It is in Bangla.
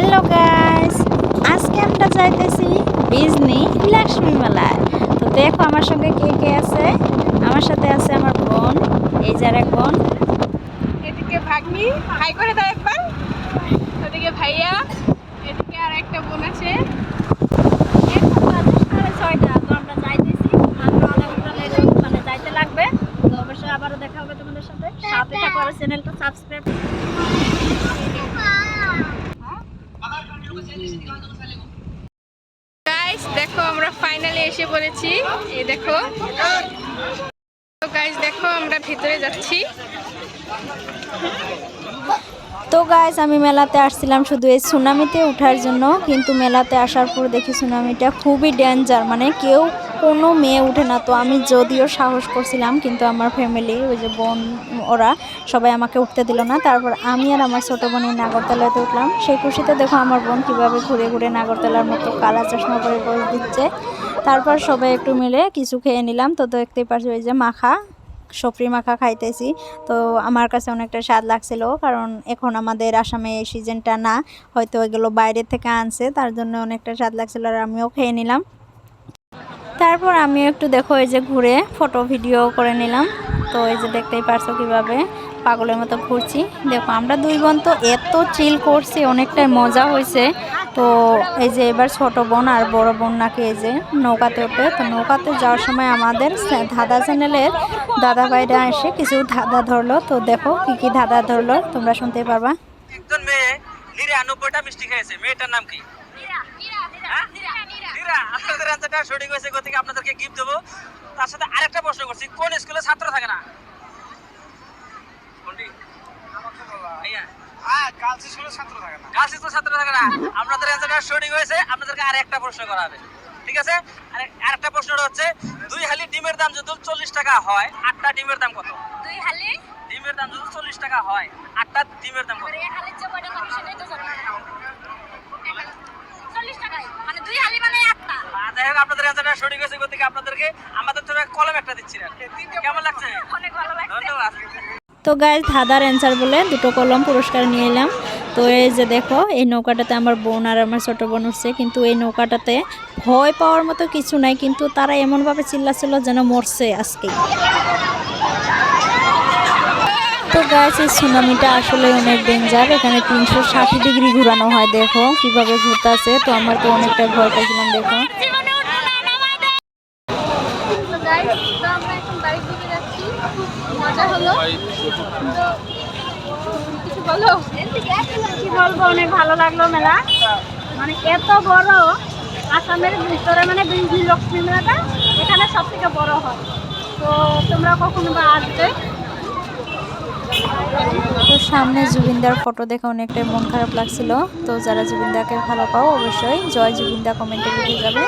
হ্যালো গাইস আজকে আমরা যাইতেছি বিজনি লক্ষ্মী মেলায় তো দেখো আমার সঙ্গে কে কে আছে? আমার সাথে আছে আমার বোন এই যার এক বোন। এদিকে ভাগ্নি হাই করে দাও একবার। ওদিকে ভাইয়া এদিকে আর একটা বোন আছে। আবারও দেখা হবে তোমাদের সাথে। সাথে থাকো চ্যানেলটা সাবস্ক্রাইব গাইস দেখো, আমরা ফাইনালি এসে পড়েছি। এই দেখো। তো দেখো, আমরা ভিতরে যাচ্ছি। তো গাইজ আমি মেলাতে আসছিলাম শুধু এই সুনামিতে ওঠার জন্য, কিন্তু মেলাতে আসার পর দেখি সুনামিটা খুবই ডেঞ্জার মানে কেউ কোনো মেয়ে উঠে না। তো আমি যদিও সাহস করছিলাম, কিন্তু আমার ফ্যামিলি ওই যে বোন, ওরা সবাই আমাকে উঠতে দিল না। তারপর আমি আর আমার ছোটো বোন এই নাগরতলাতে উঠলাম। সেই খুশিতে দেখো আমার বোন কীভাবে ঘুরে ঘুরে নাগরতলার মতো কালা চশমা করে বস দিচ্ছে। তারপর সবাই একটু মিলে কিছু খেয়ে নিলাম। তো দেখতেই পারছি ওই যে মাখা সফরি মাখা খাইতেছি। তো আমার কাছে অনেকটা স্বাদ লাগছিল, কারণ এখন আমাদের আসামে এই সিজনটা না, হয়তো এগুলো বাইরে থেকে আনছে, তার জন্য অনেকটা স্বাদ লাগছিল আর আমিও খেয়ে নিলাম। তারপর আমি একটু দেখো, এই যে ঘুরে ফটো ভিডিও করে নিলাম। তো এই যে দেখতেই পারছ কীভাবে পাগলের মতো ঘুরছি। দেখো, আমরা দুই বোন তো এত চিল করছি, অনেকটাই মজা হয়েছে। তো এই যে এবার ছোট বোন আর বড় বোন নাকি এই যে নৌকাতে ওঠে তো নৌকাতে যাওয়ার সময় আমাদের ধাঁধা চ্যানেলের দাদা ভাইরা এসে কিছু ধাঁধা ধরলো। তো দেখো কি কি ধাঁধা ধরলো, তোমরা শুনতে পারবা। মেয়ে নিরানব্বইটা মিষ্টি খেয়েছে মেয়েটার নাম কি? হ্যাঁ? আপনাদের অ্যান্সারটা সঠিক হয়েছে গতিকে আপনাদেরকে গিফট দেবো। তার সাথে আরেকটা প্রশ্ন করছি কোন স্কুলে ছাত্র থাকে না? না। আপনাদের অ্যান্সারটা সঠিক হয়েছে আপনাদেরকে আরেকটা প্রশ্ন করা হবে। ঠিক আছে? আর আরেকটা প্রশ্নটা হচ্ছে দুই হালি ডিমের দাম যদি চল্লিশ টাকা হয় আটটা ডিমের দাম কত? দুই হালি ডিমের দাম যদি চল্লিশ টাকা হয় আটটা ডিমের দাম কত তো জানি চল্লিশ টাকায়। মানে দুই হালি মানে একটা। আর যাই হোক আপনাদের অ্যান্সারটা সঠিক হয়েছে গতিকে আপনাদেরকে আমাদের জন্য কলম একটা দিচ্ছি না কেমন লাগছে? অনেক ভালো লাগছে। ধন্যবাদ। তো গাইজ ধাঁধার অ্যান্সার বলে দুটো কলম পুরস্কার নিয়ে এলাম। তো এই যে দেখো এই নৌকাটাতে আমার বোন আর আমার ছোটো বোন উঠছে। কিন্তু এই নৌকাটাতে ভয় পাওয়ার মতো কিছু নাই কিন্তু তারা এমনভাবে চিল্লাছিল যেন মরছে আজকেই তো গাছ এই সুনামিটা আসলে অনেক ডেঞ্জার এখানে তিনশো ষাট ডিগ্রি ঘুরানো হয়, দেখো কীভাবে ঘুরতেছে। তো আমার তো অনেকটা ভয় পাইছিলাম, দেখো। কি বলব, অনেক ভালো লাগল মেলা। মানে এত বড় আসামের ভিতরে মানে মেলাটা, এখানে সব থেকে বড় হয়। তো তোমরা কখনো বা আসবে? তো সামনে জুবিনদার ফটো দেখে অনেকটাই মন খারাপ লাগছিল। তো যারা জুবিনদাকে ভালো পাও, অবশ্যই জয় জুবিনদা কমেন্টে লিখে যাবে।